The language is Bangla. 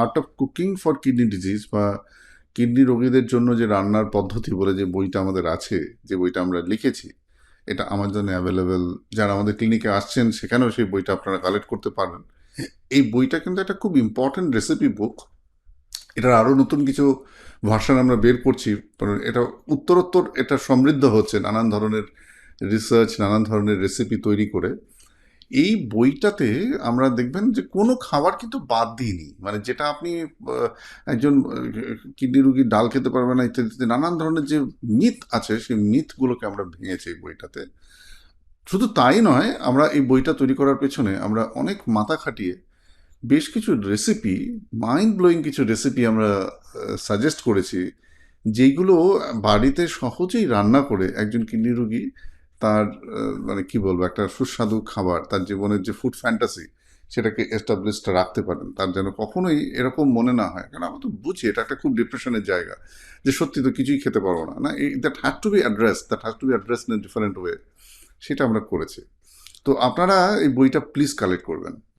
Art of cooking for kidney disease বা কিডনি রোগীদের জন্য যে রান্নার পদ্ধতি বলে যে বইটা আমাদের আছে, যে বইটা আমরা লিখেছি, এটা আমার জন্য অ্যাভেলেবেল যারা আমাদের ক্লিনিকে আসছেন, সেখানেও সেই বইটা আপনারা কালেক্ট করতে পারেন এই বইটা কিন্তু একটা খুব ইম্পর্ট্যান্ট রেসিপি বুক এটার আরও নতুন কিছু ভার্সন আমরা বের করছি। কারণ এটা উত্তরোত্তর এটা সমৃদ্ধ হচ্ছে নানান ধরনের রিসার্চ নানান ধরনের রেসিপি তৈরি করে। এই বইটাতে আমরা দেখবেন যে কোনো খাবার কিন্তু বাদ দিইনি। মানে যেটা আপনি একজন কিডনি রুগী ডাল খেতে পারবে না ইত্যাদি ইত্যাদি, নানান ধরনের যে মিথ আছে, সেই মিথগুলোকে আমরা ভেঙেছি এই বইটাতে। শুধু তাই নয়, আমরা এই বইটা তৈরি করার পেছনে আমরা অনেক মাথা খাটিয়ে বেশ কিছু রেসিপি মাইন্ড ব্লোয়িং কিছু রেসিপি আমরা সাজেস্ট করেছি যেগুলো বাড়িতে সহজেই রান্না করে একজন কিডনি রুগী তার মানে কি বলব, একটা সুস্বাদু খাবার, তার জীবনের যে ফুড ফ্যান্টাসি সেটাকে এস্টাবলিশটা রাখতে পারেন। তার যেন কখনোই এরকম মনে না হয়। কারণ আমরা তো বুঝি, এটা একটা খুব ডিপ্রেশনের জায়গা, যে সত্যি তো কিছুই খেতে পারব না। না that has to be address that has to be address in different way সেটা আমরা করেছি। তো আপনারা এই বইটা প্লিজ কালেক্ট করবেন।